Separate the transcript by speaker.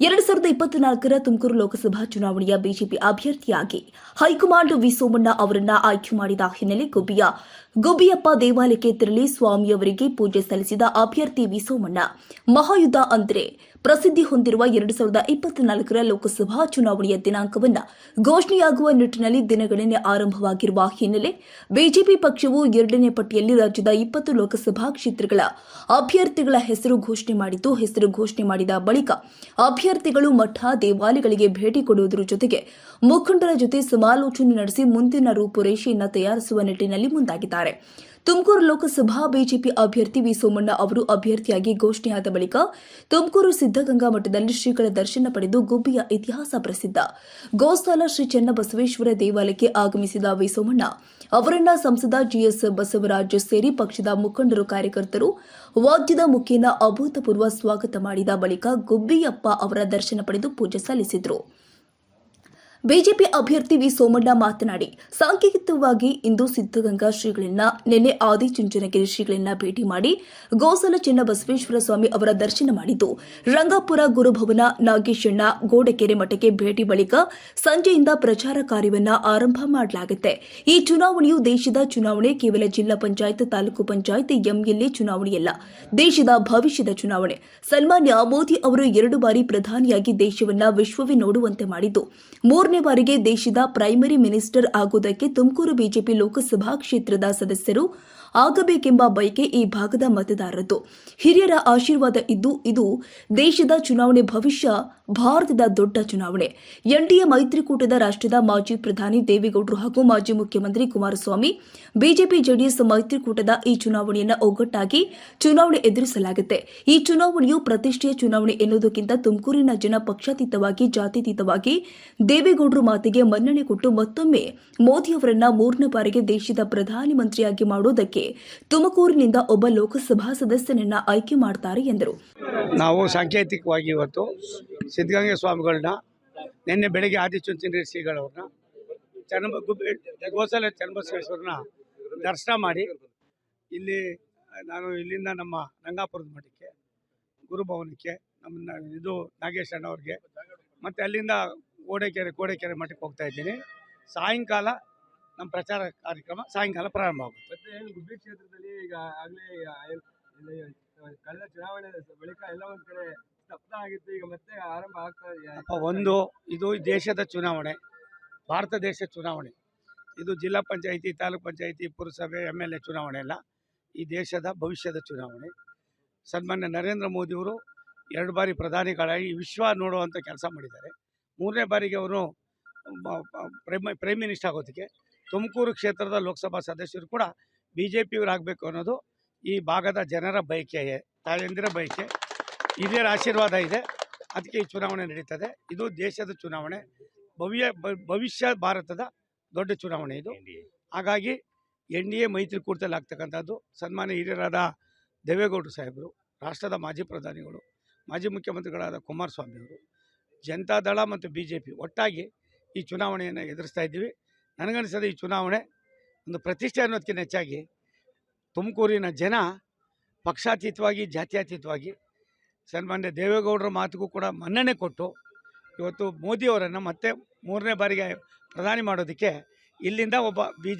Speaker 1: ಎರಡು ಸಾವಿರದ ಇಪ್ಪತ್ನಾಲ್ಕರ ತುಮಕೂರು ಲೋಕಸಭಾ ಚುನಾವಣೆಯ ಬಿಜೆಪಿ ಅಭ್ಯರ್ಥಿಯಾಗಿ ಹೈಕಮಾಂಡ್ ವಿ ಸೋಮಣ್ಣ ಅವರನ್ನ ಆಯ್ಕೆ ಮಾಡಿದ ಹಿನ್ನೆಲೆ ಗುಬ್ಬಿಯ ಗುಬ್ಬಿಯಪ್ಪ ದೇವಾಲಯಕ್ಕೆ ತೆರಳಿ ಸ್ವಾಮಿಯವರಿಗೆ ಪೂಜೆ ಸಲ್ಲಿಸಿದ ಅಭ್ಯರ್ಥಿ ವಿ ಸೋಮಣ್ಣ. ಮಹಾಯುದ್ಧ ಅಂದರೆ ಪ್ರಸಿದ್ಧಿ ಹೊಂದಿರುವ ಎರಡು ಸಾವಿರದ ಇಪ್ಪತ್ನಾಲ್ಕರ ಲೋಕಸಭಾ ಚುನಾವಣೆಯ ದಿನಾಂಕವನ್ನು ಘೋಷಣೆಯಾಗುವ ನಿಟ್ಟಿನಲ್ಲಿ ದಿನಗಣನೆ ಆರಂಭವಾಗಿರುವ ಹಿನ್ನೆಲೆ ಬಿಜೆಪಿ ಪಕ್ಷವು ಎರಡನೇ ಪಟ್ಟಿಯಲ್ಲಿ ರಾಜ್ಯದ ಇಪ್ಪತ್ತು ಲೋಕಸಭಾ ಕ್ಷೇತ್ರಗಳ ಅಭ್ಯರ್ಥಿಗಳ ಹೆಸರು ಘೋಷಣೆ ಮಾಡಿದ್ದು, ಹೆಸರು ಘೋಷಣೆ ಮಾಡಿದ ಬಳಿಕ ಅಭ್ಯರ್ಥಿಗಳು ಮಠ, ದೇವಾಲಯಗಳಿಗೆ ಭೇಟಿ ಕೊಡುವುದರ ಜೊತೆಗೆ ಮುಖಂಡರ ಜೊತೆ ಸಮಾಲೋಚನೆ ನಡೆಸಿ ಮುಂದಿನ ರೂಪುರೇಷೆಯನ್ನು ತಯಾರಿಸುವ ನಿಟ್ಟಿನಲ್ಲಿ ಮುಂದಾಗಿದ್ದಾರೆ. ತುಮಕೂರು ಲೋಕಸಭಾ ಬಿಜೆಪಿ ಅಭ್ಯರ್ಥಿ ವಿ ಸೋಮಣ್ಣ ಅವರು ಅಭ್ಯರ್ಥಿಯಾಗಿ ಘೋಷಣೆಯಾದ ಬಳಿಕ ತುಮಕೂರು ಸಿದ್ದಗಂಗಾ ಮಠದಲ್ಲಿ ಶ್ರೀಗಳ ದರ್ಶನ ಪಡೆದು ಗುಬ್ಬಿಯ ಇತಿಹಾಸ ಪ್ರಸಿದ್ಧ. ಗೋಸ್ಥಾಲ ಶ್ರೀ ಚನ್ನಬಸವೇಶ್ವರ ದೇವಾಲಯಕ್ಕೆ ಆಗಮಿಸಿದ ವಿ ಸೋಮಣ್ಣ ಅವರನ್ನ ಸಂಸದ ಜಿಎಸ್ ಬಸವರಾಜ್ ಸೇರಿ ಪಕ್ಷದ ಮುಖಂಡರು ಕಾರ್ಯಕರ್ತರು ವಾದ್ಯದ ಮುಖೇನ ಅಭೂತಪೂರ್ವ ಸ್ವಾಗತ ಮಾಡಿದ ಬಳಿಕ ಗುಬ್ಬಿಯಪ್ಪ ಅವರ ದರ್ಶನ ಪಡೆದು ಪೂಜೆ ಸಲ್ಲಿಸಿದರು. ಬಿಜೆಪಿ ಅಭ್ಯರ್ಥಿ ವಿ ಸೋಮಣ್ಣ ಮಾತನಾಡಿ, ಸಾಂಕೇತಿಕವಾಗಿ ಇಂದು ಸಿದ್ದಗಂಗಾ ಶ್ರೀಗಳನ್ನ, ನಿನ್ನೆ ಆದಿಚುಂಚನಗಿರಿ ಶ್ರೀಗಳನ್ನ ಭೇಟಿ ಮಾಡಿ ಗೋಸಲ ಚಿನ್ನಬಸವೇಶ್ವರ ಸ್ವಾಮಿ ಅವರ ದರ್ಶನ ಮಾಡಿದ್ದು, ರಂಗಾಪುರ ಗುರುಭವನ ನಾಗೇಶಣ್ಣ ಗೋಡಕೆರೆ ಮಠಕ್ಕೆ ಭೇಟಿ ಬಳಿಕ ಸಂಜೆಯಿಂದ ಪ್ರಚಾರ ಕಾರ್ಯವನ್ನ ಆರಂಭ ಮಾಡಲಾಗುತ್ತೆ. ಈ ಚುನಾವಣೆಯು ದೇಶದ ಚುನಾವಣೆ, ಕೇವಲ ಜಿಲ್ಲಾ ಪಂಚಾಯತ್, ತಾಲೂಕು ಪಂಚಾಯತ್, ಎಂಎಲ್ಎ ಚುನಾವಣೆಯಲ್ಲ ದೇಶದ ಭವಿಷ್ಯದ ಚುನಾವಣೆ. ಸನ್ಮಾನ್ಯ ಮೋದಿ ಅವರು ಎರಡು ಬಾರಿ ಪ್ರಧಾನಿಯಾಗಿ ದೇಶವನ್ನ ವಿಶ್ವವೇ ನೋಡುವಂತೆ ಮಾಡಿದ್ದು ಮೂರನೇ ಬಾರಿಗೆ ದೇಶದ ಪ್ರೈಮರಿ ಮಿನಿಸ್ಟರ್ ಆಗುವುದಕ್ಕೆ ತುಮಕೂರು ಬಿಜೆಪಿ ಲೋಕಸಭಾ ಕ್ಷೇತ್ರದ ಸದಸ್ಯರು ಆಗಬೇಕೆಂಬ ಬಯಕೆ ಈ ಭಾಗದ ಮತದಾರರದ್ದು. ಹಿರಿಯರ ಆಶೀರ್ವಾದ ಇದ್ದು, ಇದು ದೇಶದ ಚುನಾವಣೆ ಭವಿಷ್ಯ, ಭಾರತದ ದೊಡ್ಡ ಚುನಾವಣೆ. ಎನ್ಡಿಎ ಮೈತ್ರಿಕೂಟದ ರಾಷ್ಟ್ರದ ಮಾಜಿ ಪ್ರಧಾನಿ ದೇವೇಗೌಡರು ಹಾಗೂ ಮಾಜಿ ಮುಖ್ಯಮಂತ್ರಿ ಕುಮಾರಸ್ವಾಮಿ, ಬಿಜೆಪಿ ಜೆಡಿಎಸ್ ಮೈತ್ರಿಕೂಟದ ಈ ಚುನಾವಣೆಯನ್ನು ಒಗ್ಗಟ್ಟಾಗಿ ಚುನಾವಣೆ ಎದುರಿಸಲಾಗುತ್ತೆ. ಈ ಚುನಾವಣೆಯು ಪ್ರತಿಷ್ಠೆಯ ಚುನಾವಣೆ ಎನ್ನುವುದಕ್ಕಿಂತ ತುಮಕೂರಿನ ಜನ ಪಕ್ಷಾತೀತವಾಗಿ ಜಾತ್ಯತೀತವಾಗಿ ದೇವೇಗೌಡರು ಮಾತಿಗೆ ಮನ್ನಣೆ ಕೊಟ್ಟು ಮತ್ತೊಮ್ಮೆ ಮೋದಿಯವರನ್ನ ಮೂರನೇ ಬಾರಿಗೆ ದೇಶದ ಪ್ರಧಾನಿ ಮಂತ್ರಿಯಾಗಿ ಮಾಡುವುದಕ್ಕೆ ತುಮಕೂರಿನಿಂದ ಒಬ್ಬ ಲೋಕಸಭಾ ಸದಸ್ಯನನ್ನ ಆಯ್ಕೆ ಮಾಡ್ತಾರೆ ಎಂದರು.
Speaker 2: ನಾವು ಸಾಂಕೇತಿಕವಾಗಿ ಇವತ್ತು ಸಿದ್ಧಗಂಗೆ ಸ್ವಾಮಿಗಳನ್ನ ನಿನ್ನೆ ಬೆಳಗ್ಗೆ ಆದಿಚುಂಚನ ಶ್ರೀಗಳವ್ರನ್ನ ಚರ್ಮ ಗೋಸಲ ಚನ್ನಬಸವೇಶ್ವರನ ದರ್ಶನ ಮಾಡಿ ಇಲ್ಲಿ ನಾನು ಇಲ್ಲಿಂದ ನಮ್ಮ ರಂಗಾಪುರದ ಮಠಕ್ಕೆ, ಗುರುಭವನಕ್ಕೆ ನಮ್ಮ ಇದು ನಾಗೇಶ್ ಅಣ್ಣವ್ರಿಗೆ ಮತ್ತು ಅಲ್ಲಿಂದ ಗೋಡೆಕೆರೆ ಕೋಡೆಕೆರೆ ಮಠಕ್ಕೆ ಹೋಗ್ತಾ ಇದ್ದೀನಿ. ಸಾಯಂಕಾಲ ನಮ್ಮ ಪ್ರಚಾರ ಕಾರ್ಯಕ್ರಮ ಸಾಯಂಕಾಲ ಪ್ರಾರಂಭ ಆಗುತ್ತೆ.
Speaker 3: ಮತ್ತೆ ಏನು ಗುಬ್ಬಿ ಕ್ಷೇತ್ರದಲ್ಲಿ ಈಗ ಆಗಲೇ ಕಳೆದ ಚುನಾವಣೆ ಬಳಿಕ ಎಲ್ಲ ಒಂದ್ ಕಡೆ ಸ್ತಬ್ಧ ಆಗಿತ್ತು. ಈಗ ಮತ್ತೆ ಆರಂಭ ಆಗ್ತಾ ಇದೆ.
Speaker 2: ಅಪ್ಪ ಒಂದು ಇದು ದೇಶದ ಚುನಾವಣೆ ಭಾರತ ದೇಶ ಚುನಾವಣೆ. ಇದು ಜಿಲ್ಲಾ ಪಂಚಾಯಿತಿ ತಾಲೂಕ್ ಪಂಚಾಯಿತಿ ಪುರಸಭೆ ಎಂ ಎಲ್ ಎ ಚುನಾವಣೆ ಅಲ್ಲ ಈ ದೇಶದ ಭವಿಷ್ಯದ ಚುನಾವಣೆ. ಸನ್ಮಾನ್ಯ ನರೇಂದ್ರ ಮೋದಿಯವರು ಎರಡು ಬಾರಿ ಪ್ರಧಾನಿಗಳಾಗಿ ವಿಶ್ವ ನೋಡುವಂಥ ಕೆಲಸ ಮಾಡಿದ್ದಾರೆ. ಮೂರನೇ ಬಾರಿಗೆ ಅವರು ಪ್ರೈಮ್ ಪ್ರೈಮ್ ಮಿನಿಸ್ಟರ್ ಆಗೋದಕ್ಕೆ ತುಮಕೂರು ಕ್ಷೇತ್ರದ ಲೋಕಸಭಾ ಸದಸ್ಯರು ಕೂಡ ಬಿ ಜೆ ಅನ್ನೋದು ಈ ಭಾಗದ ಜನರ ಬಯಕೆ ತಾಯಂದಿರ ಬಯಕೆ ಹಿರಿಯರ ಆಶೀರ್ವಾದ ಇದೆ. ಅದಕ್ಕೆ ಈ ಚುನಾವಣೆ ನಡೀತದೆ. ಇದು ದೇಶದ ಚುನಾವಣೆ. ಭವ್ಯ ಭವಿಷ್ಯ ಭಾರತದ ದೊಡ್ಡ ಚುನಾವಣೆ ಇದು. ಹಾಗಾಗಿ ಎನ್ ಡಿ ಎ ಮೈತ್ರಿಕೂಟದಲ್ಲಿ ಆಗ್ತಕ್ಕಂಥದ್ದು ಸನ್ಮಾನ್ಯ ಹಿರಿಯರಾದ ದೇವೇಗೌಡರು ಸಾಹೇಬರು ರಾಷ್ಟ್ರದ ಮಾಜಿ ಪ್ರಧಾನಿಗಳು ಮಾಜಿ ಮುಖ್ಯಮಂತ್ರಿಗಳಾದ ಕುಮಾರಸ್ವಾಮಿಯವರು ಜನತಾದಳ ಮತ್ತು ಬಿ ಜೆ ಪಿ ಒಟ್ಟಾಗಿ ಈ ಚುನಾವಣೆಯನ್ನು ಎದುರಿಸ್ತಾ ಇದ್ದೀವಿ. ನನಗನ್ನಿಸೋದು ಈ ಚುನಾವಣೆ ಒಂದು ಪ್ರತಿಷ್ಠೆ ಅನ್ನೋದಕ್ಕಿಂತ ಹೆಚ್ಚಾಗಿ ತುಮಕೂರಿನ ಜನ ಪಕ್ಷಾತೀತವಾಗಿ, ಜಾತ್ಯತೀತವಾಗಿ ಸನ್ಮಾನ್ಯ ದೇವೇಗೌಡರ ಮಾತಿಗೂ ಕೂಡ ಮನ್ನಣೆ ಕೊಟ್ಟು ಇವತ್ತು ಮೋದಿಯವರನ್ನು ಮತ್ತೆ ಮೂರನೇ ಬಾರಿಗೆ ಪ್ರಧಾನಿ ಮಾಡೋದಕ್ಕೆ ಇಲ್ಲಿಂದ ಒಬ್ಬ ಬಿ